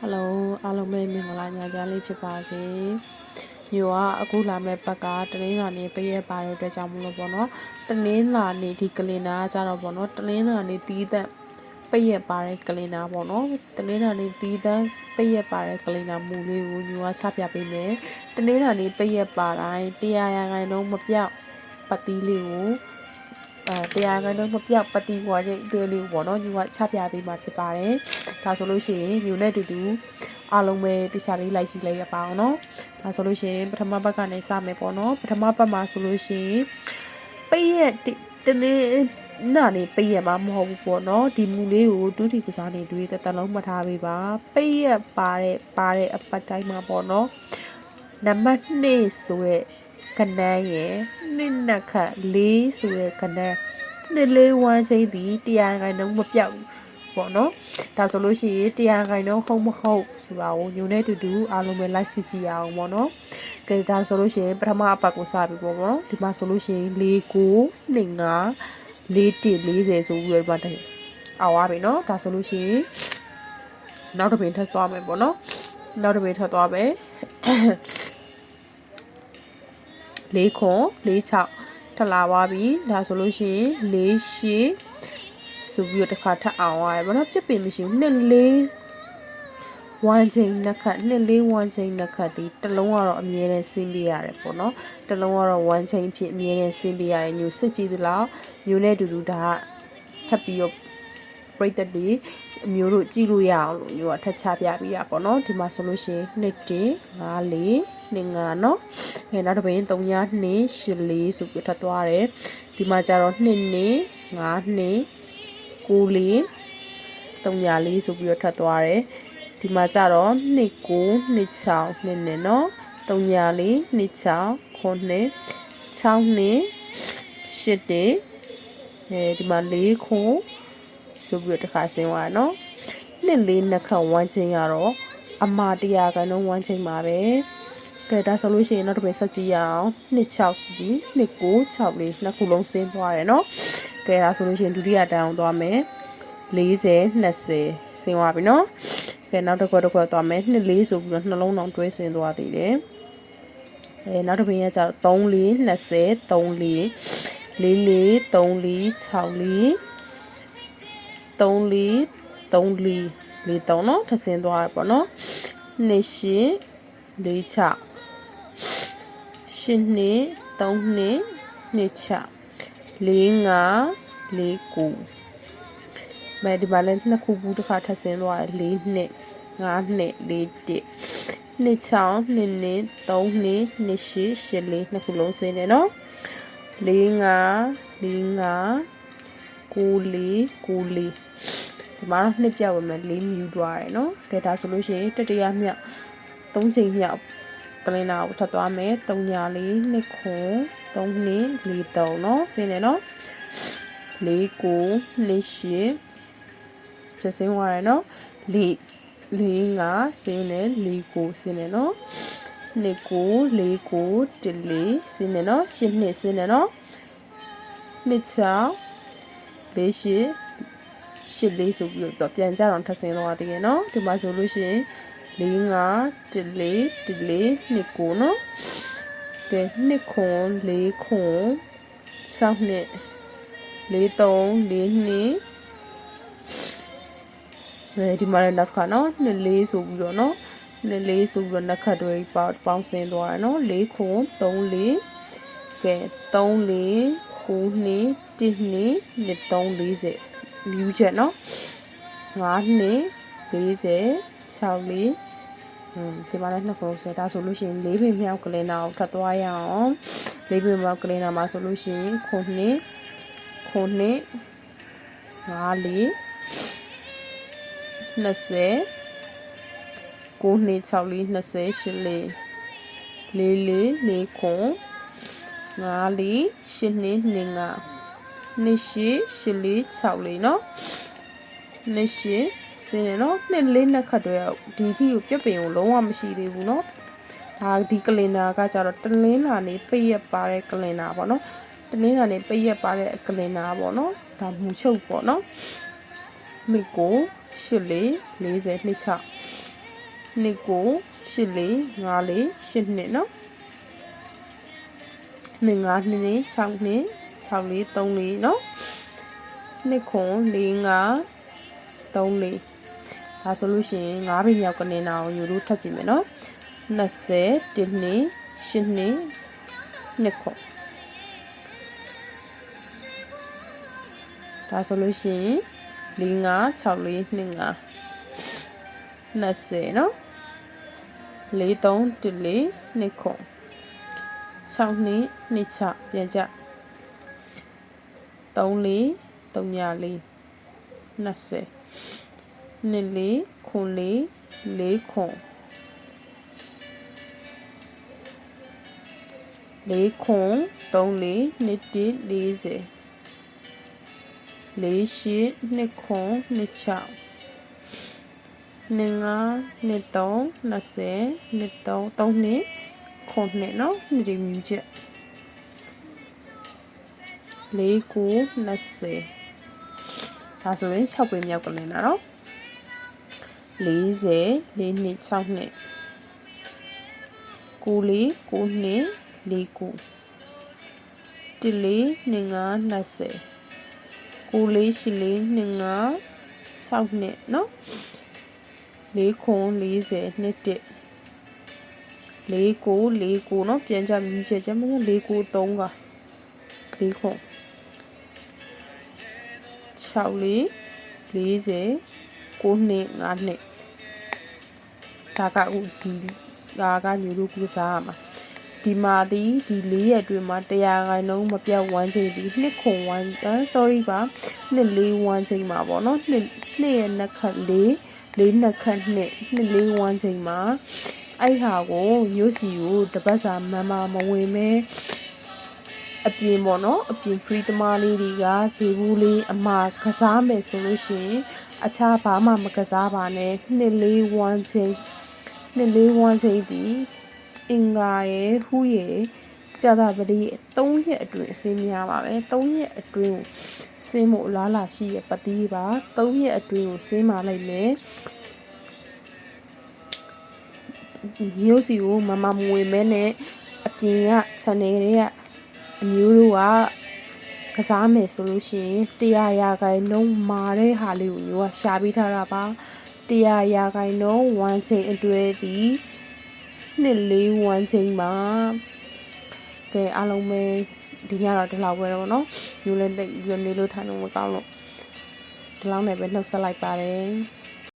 ဟယ်လိုအားလုံးပဲမင်္ဂလာညချမ်းလေးဖြစ်ပါစေမြို့ကအခုလာမဲ့ဘက်ကတနင်္လာနေ့ပြည့်ရက်ပါတဲ့အတွက်ကြောင့်မလို့ပေါ့နော်တနင်္လာနေ့ဒီကလင်နာကကြတော့ပေါ့နော်တနင်္လာနေ့တီးသက်ပြည့်ရက်ပါတဲ့ကလင်နာပေါ့နော်တနင်္လာနေ့တီးသက်ပြည့်ရက်ပါတဲ့ကလင်နာမူလေးကိုညိုကချပြပေးမယ်တနင်္လာနေ့ပြည့်ရက်ပါတိုင်းတရားရခိုင်လုံးမပြောက်ပတ်တီးလေးကိုအဲ တရားခိုင်လုံးမပြောက်ပတ်တီးဝါချင်းအတွဲလေးကိုပေါ့နော်ညိုကချပြပေးမှာဖြစ်ပါတယ်ဒါဆိုလို့ရှိရင်ညိုနဲ့တူတူအားလုံးပဲတခြားလေးလိုက်ကြည့်လိုက်ရပါအောင်နော်ဒါဆိုလို့ရှိရင်ပထမဘက်ကနေစမယ်ပေါ့နော်ပထမဘက်မှာဆိုလို့ရှိရင်ပိတ်ရက်တနေ့နာနေပိတ်ရက်မှာမဟုတ်ဘူးပေါ့နော်ဒီမူလေးကိုဒုတိကစားနေတွေ့တဲ့တလုံးမှတ်ထားပေးပါပိတ်ရက်ပါတဲ့ပါတဲ့အပတ်တိုင်းမှာပေါ့နော်နံပါတ်2ဆိုတဲ့ကနန်းရဲ့ နှစ်နှစ်ခတ်4ဆိုတဲ့ကနန်းနှစ်လေးဝမ်းချင်းဒီတရားခိုင်နှုန်းမပြောက်ဘူးပေါ့နော်ဒါဆိုလို့ရှိရင်တရားခိုင်နှုန်းဟုတ်မဟုတ်ဆိုတာကိုညုံနေတူတူအားလုံးပဲ like စစ်ကြည့်ရအောင်ပေါ့နော်ကဲဒါဆိုလို့ရှိရင်ပထမအပတ်ကိုစပြီပေါ့နော်ဒီမှာဆိုလို့ရှိရင်၄ကို2 5 4 1 40ဆိုပြီးတော့ဒီမှာအော်ပါပြီနော်ဒါဆိုလို့ရှိရင်နောက်တစ်ပင်ထပ်သွားမယ်ပေါ့နော်နောက်တစ်ပင်ထပ်သွားမယ် ၄ခွန်၄6ထလာသွားပြီဒါဆိုလို့ရှိရင်၄ရှည်ဆိုပြီးတော့တစ်ခါထပ်အောင်ရတယ်ဘာလို့ပြစ်ပင်မရှိဘူးနှစ်လေးဝမ်းချိန်နှစ်ခတ်နှစ်လေးဝမ်းချိန်နှစ်ခတ်ဒီတစ်လုံးကတော့အမြဲတမ်းဆင်းပြရတယ်ပေါ့နော်တစ်လုံးကတော့ဝမ်းချိန်ဖြစ်အမြဲတမ်းဆင်းပြရတယ်ညိုစစ်ကြည့်သလားညိုနဲ့အတူတူဒါထပ်ပြီးတော့ပြိတ္တတွေအမျိုးတို့ကြည့်လို့ရအောင်လို့ညိုကထပ်ချပြပေးတာပေါ့နော်ဒီမှာဆိုလို့ရှိရင်2 1 5 4 2 5နော်အဲနောက်တစ်ပင်3 2 8 4ဆိုပြီးထပ်သွားတယ်ဒီမှာကျတော့2 2 5 2ကိုလေး300လေးဆိုပြီးတော့ထပ်သွားတယ်ဒီမှာကြတော့2 9 2 6 2နဲ့နော်300လေး2 6ခုနှစ်6နှစ်8တဲ့အဲဒီမှာ4ခုဆိုပြီးတော့တစ်ခါဆင်းသွားနော်နှစ်လေးနှစ်ခါဝမ်းချင်းရတော့အမာတရားကတော့ဝမ်းချင်းပါပဲ ကဲဒါဆိုလို့ရှိရင်နောက်တစ်ပတ်ဆက်ကြည့်ရအောင်နှစ်6ပြီးနှစ်9 6လေးနှစ်ခုလုံးဆင်းသွားတယ်နော်ကဲဒါဆိုလို့ရှိရင်ဒုတိယတန်းအောင်သွားမယ်40 20ဆင်းသွားပြီနော်ကဲနောက်တစ်ခွက်တစ်ခွက်သွားမယ်2 4ဆိုပြီးတော့နှလုံးတောင်တွဲဆင်းသွားသေးတယ်အဲနောက်တစ်ပင်ကကျတော့3 4 20 3 4 4 4 3 4 6 4 3 4 3 4 4 3နော်ထဆင်းသွားရပေါ့နော်2 8 4 6 8နှစ်3နှစ်နှစ်6 4 5 4 9မဲဒီမှာလည်းနှစ်ခုဘူးတစ်ခါထပ်ဆင်းသွားတယ်4နှစ်5နှစ်4တစ်နှစ်6နှစ်နှစ်3နှစ်နှစ်8 8လေးနှစ်ခုလုံးဆင်းတယ်နော်4 5 4 5 9လေး9လေးဒီမှာတော့နှစ်ပြောက်ပါမယ်၄မြူသွားတယ်နော်ကဲဒါဆိုလို့ရှိရင်တတရမြောက်၃ချိန်မြောက် ကလင်းနာကိုထပ်သွားမယ်၃ညာလေးနှစ်ခွန်၃နှစ်၄၃နော်ဆင်းတယ်နော်၄ကိုနှစ်ရှစ်ချက်စင်းသွားတယ်နော်၄၄ငါဆင်းတယ်၄ကိုဆင်းတယ်နော်နှစ်ကို၄ကိုတလေးဆင်းတယ်နော်ရှစ်နှစ်ဆင်းတယ်နော်နှစ်ချောင်းလေးရှစ် ရှစ်လေးဆိုပြီးတော့ပြန်ကြတော့ထပ်ဆင်းသွားသေးတယ်နော်ဒီမှာဆိုလို့ရှိရင်၄ငါတလေးတလေးနှစ်ကိုနော်ကဲနှစ်ခွန်၄ခွန်6နှစ်၄3 4နှစ်အဲဒီမှာလည်းနောက်တစ်ခါနော်နှစ်လေးဆိုပြီးတော့နော်နှစ်လေးဆိုပြီးတော့နှစ်ခတ်တွေပေါင်းပေါင်းစင်းသွားတယ်နော်၄ခွန်3 4ကဲ3 4 9နှစ်1နှစ်နှစ်3 40 မြူးချက်နော်9နှစ်40 6လေးอืมဒီမှာလည်းနှစ်ခုဆိုဒါဆိုလို့ရှိရင်၄ပင်မြောက်ကလင်းနာကိုထပ်သွားရအောင်၄ပင်မြောက်ကလင်းနာမှာဆိုလို့ရှိရင်ခုနှစ်ခုနှစ်5လေး20 9နှစ်6လေး20 8လေးလေးလေးလေးခွန်5လေး8နှစ်2 5 နှစ်ရှစ်ရှစ်လေး6လေးနော်နှစ်ရှစ်ဆင်းတယ်နော်နှစ်လေးနှစ်ခတ်တွေဒီအထိကိုပြက်ပင်ကိုလုံးဝမရှိသေးဘူးနော်ဒါဒီကလင်နာကကြတော့တလင်းလာနေပိတ်ရပါတဲ့ကလင်နာပေါ့နော်တလင်းလာနေပိတ်ရပါတဲ့ကလင်နာပေါ့နော်ဒါမူချုပ်ပေါ့နော်မိကိုရှစ်လေး40နှစ်ချနှစ်ကိုရှစ်လေး5လေးရှစ်နှစ်နော်နှစ်ငါးနှစ်ချောင်းနှစ် 6လေး3လေးနော်နှစ်ခွန်4 5 3လေးဒါဆိုလို့ရှိရင်9ဘိမြောက်ကနေနာကိုယူလို့ထပ်ကြည့်မယ်နော်20တစ်နှစ်8နှစ်နှစ်ခွန်ဒါဆိုလို့ရှိရင်4 5 6လေး2 5 20နော်4 3တစ်လေးနှစ်ခွန်6နှစ်နှစ်ချပြန်ကြ 3လေး3ညာလေး20နှစ်လေးခွန်လေးလေးခွန်လေးခွန်3လေးနှစ်တိ40လေးရှိနှစ်ခွန်နှစ်ချနှစ်ငါနှစ်3 20နှစ်3 3နှစ်ခွန်နှစ်နော်နှစ်ဒီမြူချက် လေးကို20ဒါဆိုရင်6ပေမြောက်ကလင်းတာနော်40 4နှစ်6နှစ်ကိုလေးကိုနှစ်လေးကိုတလေးနှစ်ငါ20ကိုလေးရှိလေးနှစ်ငါ6နှစ်နော်လေးခွန်40နှစ်တစ်လေးကိုလေးကိုနော်ပြန်ကြမြူးချက်ချက်မလေးကို3ကလေးခွန် 6လေး40 9နှစ်5နှစ်ဒါကအခုဒီဒါကညူလို့ကူစားရမှာဒီမှာဒီဒီ၄ရက်အတွင်းမှာ100ခိုင်နှုန်းမပြတ်ဝမ်းချိန်ဒီနှစ်ခွန်ဝမ်း sorry ပါနှစ်လေးဝမ်းချိန်မှာပေါ့နော်နှစ်နှစ်ရဲ့နှစ်ခတ်လေးလေးနှစ်ခတ်နှစ်နှစ်လေးဝမ်းချိန်မှာအဲ့ဟာကိုမျိုးစီကိုတပတ်စာမမမဝင်မဲ အပြင်ပေါ့နော်အပြင် free သမားလေးတွေကဈေးဘူးလေးအမှာကစားမယ်ဆိုလို့ရှိရင်အခြားဘာမှမကစားပါနဲ့နှစ်လေးဝမ်းချိန်နှစ်လေးဝမ်းချိန်ဒီအင်္ဂါရဲ့ဟူးရဲ့ကြာတာပတိ3ရက်အတွင်းအစင်းများပါပဲ3ရက်အတွင်းကိုစင်းဖို့လားလာရှိရပတိပါ3ရက်အတွင်းကိုစင်းမာလိုက်မယ်မျိုးစီကိုမမမဝင်မဲနဲ့အပြင်က channel တွေက အမျိုးတို့ကကစားမယ်ဆိုလို့ရှိရင်တရားရာခိုင်နှုန်းမာတဲ့ဟာလေးကိုမျိုးကရှာပေးထားတာပါတရားရာခိုင်နှုန်း1ချိန်အတွဲဒီနှစ်လေး1ချိန်မှာကဲအားလုံးပဲဒီညတော့ဒီလောက်ပဲတော့เนาะမျိုးလည်းတိတ်ပြီးနေလို့ထိုင်လို့မကောင်းလို့ဒီလောက်နဲ့ပဲနှုတ်ဆက်လိုက်ပါတယ်